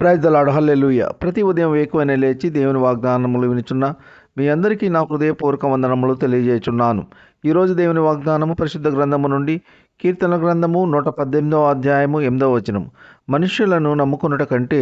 Praise దలాడు ప్రతి ఉదయం వేకువనే లేచి దేవుని వాగ్దానములు వినుచున్న మీ అందరికీ నా హృదయపూర్వక వందనములు తెలియజేయుచున్నాను. ఈరోజు దేవుని వాగ్దానము పరిశుద్ధ గ్రంథము నుండి కీర్తన గ్రంథము నూట పద్దెనిమిదవ అధ్యాయము ఎనిమిదవ వచనం మనుష్యులను నమ్ముకున్నట కంటే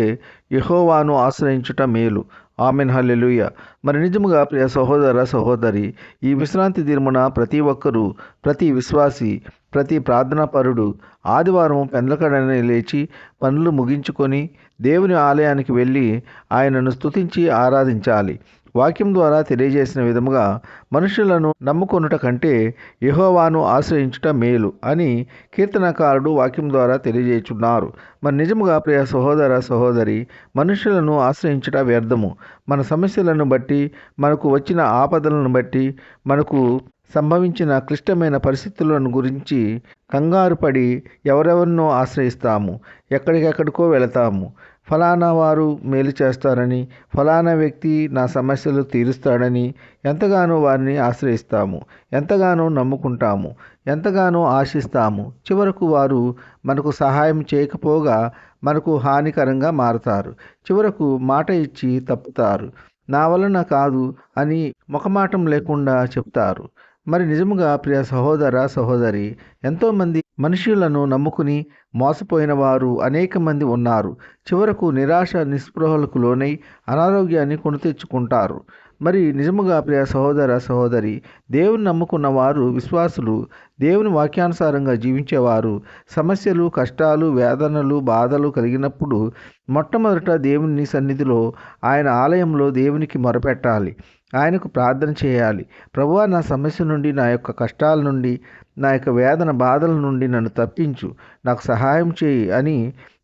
యహోవాను ఆశ్రయించుట మేలు. Amen hallelujah. మరి నిజముగా ప్రియ సహోదర సహోదరి ఈ విశ్రాంతి దినమున ప్రతి ఒక్కరూ ప్రతి విశ్వాసి ప్రతి ప్రార్థనాపరుడు ఆదివారం పెందలకడనే లేచి పనులు ముగించుకొని దేవుని ఆలయానికి వెళ్ళి ఆయనను స్తుతించి ఆరాధించాలి. వాక్యం ద్వారా తెలియజేసిన విధముగా మనుషులను నమ్ముకొనుట కంటే యహోవాను ఆశ్రయించుట మేలు అని కీర్తనకారుడు వాక్యం ద్వారా తెలియజేస్తున్నారు మరి నిజముగా ప్రియ సహోదర సహోదరి మనుషులను ఆశ్రయించుట వ్యర్థము. మన సమస్యలను బట్టి మనకు వచ్చిన ఆపదలను బట్టి మనకు సంభవించిన క్లిష్టమైన పరిస్థితులను గురించి కంగారు పడి ఎవరెవరినో ఆశ్రయిస్తాము. ఎక్కడికెక్కడికో వెళతాము. ఫలానా వారు మేలు చేస్తారని ఫలానా వ్యక్తి నా సమస్యలు తీరుస్తాడని ఎంతగానో వారిని ఆశ్రయిస్తాము. ఎంతగానో నమ్ముకుంటాము. ఎంతగానో ఆశిస్తాము. చివరకు వారు మనకు సహాయం చేయకపోగా మనకు హానికరంగా మారతారు. చివరకు మాట ఇచ్చి తప్పుతారు. నా వలన కాదు అని ముఖమాటం లేకుండా చెప్తారు. మరి నిజముగా ప్రియ సహోదర సహోదరి ఎంతోమంది మనుషులను నమ్ముకుని మోసపోయిన వారు అనేక మంది ఉన్నారు. చివరకు నిరాశ నిస్పృహలకు లోనై అనారోగ్యాన్ని కొని తెచ్చుకుంటారు. మరి నిజముగా ప్రియ సహోదర సహోదరి దేవుని నమ్ముకున్న వారు విశ్వాసులు దేవుని వాక్యానుసారంగా జీవించేవారు సమస్యలు కష్టాలు వేదనలు బాధలు కలిగినప్పుడు మొట్టమొదట దేవుని సన్నిధిలో ఆయన ఆలయంలో దేవునికి మొరపెట్టాలి. ఆయనకు ప్రార్థన చేయాలి. ప్రభువా నా సమస్య నుండి నా యొక్క కష్టాల నుండి నా యొక్క వేదన బాధల నుండి నన్ను తప్పించు. నాకు సహాయం చేయి అని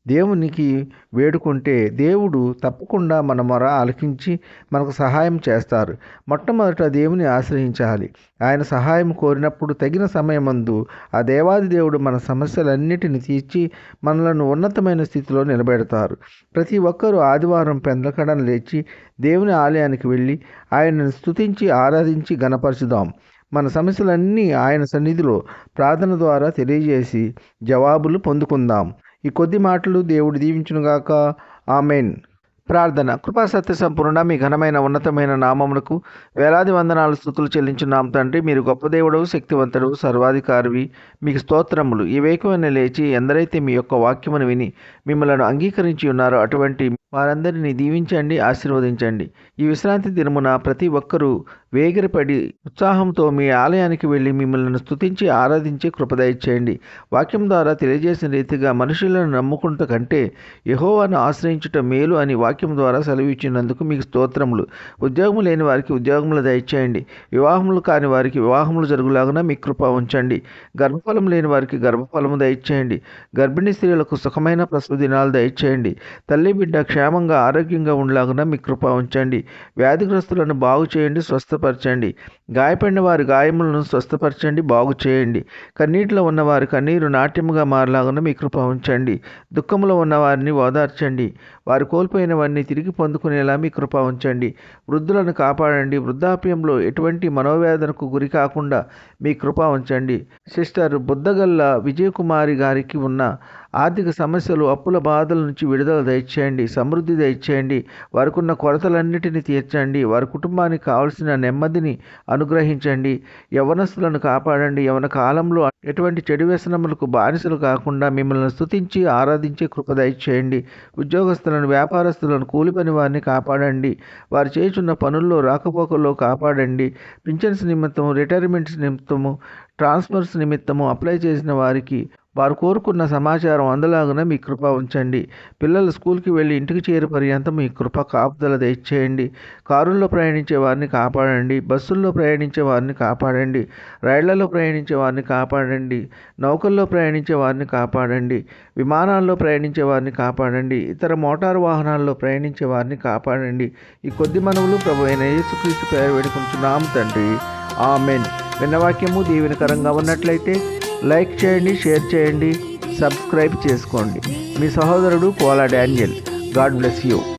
దేవునికి వేడుకుంటే దేవుడు తప్పకుండా మన మొర ఆలకించి మనకు సహాయం చేస్తారు. మొట్టమొదట దేవుని ఆశ్రయించాలి. ఆయన సహాయం కోరినప్పుడు తగిన సమయమందు ఆ దేవాది దేవుడు మన సమస్యలన్నిటిని తీర్చి మనలను ఉన్నతమైన స్థితిలో నిలబెడతారు. ప్రతి ఒక్కరూ ఆదివారం పెందలకడన లేచి దేవుని ఆలయానికి వెళ్ళి ఆయనను స్తుతించి ఆరాధించి గణపరచుదాం మన సమస్యలన్నీ ఆయన సన్నిధిలో ప్రార్థన ద్వారా తెలియజేసి జవాబులు పొందుకుందాం. ఈ కొద్ది మాటలు దేవుడు దీవించునుగాక. ఆమెన్. ప్రార్థన. కృపా సత్య సంపూర్ణ మీ ఘనమైన ఉన్నతమైన నామమునకు వేలాది వందనాలు స్థుతులు చెల్లించున్నాం తండ్రి. మీరు గొప్ప దేవుడు శక్తివంతుడు సర్వాధికారివి. మీకు స్తోత్రములు. ఈ వేకమైన లేచి ఎందరైతే మీ యొక్క వాక్యమును విని మిమ్మలను అంగీకరించి ఉన్నారో అటువంటి వారందరినీ దీవించండి ఆశీర్వదించండి. ఈ విశ్రాంతి దినమున ప్రతి ఒక్కరూ వేగిరపడి ఉత్సాహంతో మీ ఆలయానికి వెళ్ళి మిమ్మల్ని స్తుతించి ఆరాధించి కృపదయచేయండి వాక్యం ద్వారా తెలియజేసిన రీతిగా మనుషులను నమ్ముకుంట కంటే యహోవాను ఆశ్రయించుట మేలు అని వాక్యం ద్వారా సెలవిచ్చినందుకు మీకు స్తోత్రములు. ఉద్యోగం లేని వారికి ఉద్యోగములు దయచేయండి. వివాహములు కాని వారికి వివాహములు జరుగులాగున మీ కృప ఉంచండి. గర్భఫలం లేని వారికి గర్భఫలము దయచేయండి. గర్భిణీ స్త్రీలకు సుఖమైన ప్రసవ దినాలు దయచేయండి. తల్లి బిడ్డ క్షేమంగా ఆరోగ్యంగా ఉండలాగున మీ కృప ఉంచండి. వ్యాధిగ్రస్తులను బాగు చేయండి స్వస్థపరచండి. గాయపడిన వారి గాయములను స్వస్థపరచండి బాగు చేయండి. కన్నీటిలో ఉన్నవారి కన్నీరు నాట్యముగా మారలాగున మీ కృప ఉంచండి. దుఃఖంలో ఉన్నవారిని ఓదార్చండి. వారు కోల్పోయినవన్నీ తిరిగి పొందుకునేలా మీ కృప ఉంచండి. వృద్ధులను కాపాడండి. వృద్ధాప్యంలో ఎటువంటి మనోవేదనకు గురి కాకుండా మీ కృప ఉంచండి. సిస్టర్ బుద్ధగల్ల విజయకుమారి గారికి ఉన్న ఆర్థిక సమస్యలు అప్పుల బాధల నుంచి విడుదల దయచేయండి. సమృద్ధి దయచేయండి. వారికి ఉన్న కొరతలన్నిటిని తీర్చండి. వారి కుటుంబానికి కావలసిన నెమ్మదిని అనుగ్రహించండి. యవనస్తులను కాపాడండి. యవన కాలంలో ఎటువంటి చెడు వ్యసనములకు బానిసలు కాకుండా మిమ్మల్ని స్తుతించి ఆరాధించే కృప దయచేయండి. ఉద్యోగస్తులను వ్యాపారస్తులను కూలి పని వారిని కాపాడండి. వారు చేస్తున్న పనుల్లో రాకపోకల్లో కాపాడండి. పింఛన్స్ నిమిత్తము రిటైర్మెంట్స్ నిమిత్తము ట్రాన్స్ఫర్స్ నిమిత్తము అప్లై చేసిన వారికి వారు కోరుకున్న సమాచారం అందలాగున మీ కృప ఉంచండి. పిల్లలు స్కూల్కి వెళ్ళి ఇంటికి చేరే పర్యంతం మీ కృప కాపుదల దయచేయండి కారుల్లో ప్రయాణించే వారిని కాపాడండి. బస్సుల్లో ప్రయాణించే వారిని కాపాడండి. రైళ్ళలో ప్రయాణించే వారిని కాపాడండి. నౌకల్లో ప్రయాణించే వారిని కాపాడండి. విమానాల్లో ప్రయాణించే వారిని కాపాడండి. ఇతర మోటారు వాహనాల్లో ప్రయాణించే వారిని కాపాడండి. ఈ కొద్ది మనవులు ప్రభు అయిన యేసుక్రీస్తు పేరు వేడుకుంటున్నాము తండ్రి. ఆమెన్. విన్నవాక్యము దీవెనకరంగా ఉన్నట్లయితే లైక్ చేయండి షేర్ చేయండి సబ్స్క్రైబ్ చేసుకోండి. మీ సహోదరుడు Kola Daniel. God bless you.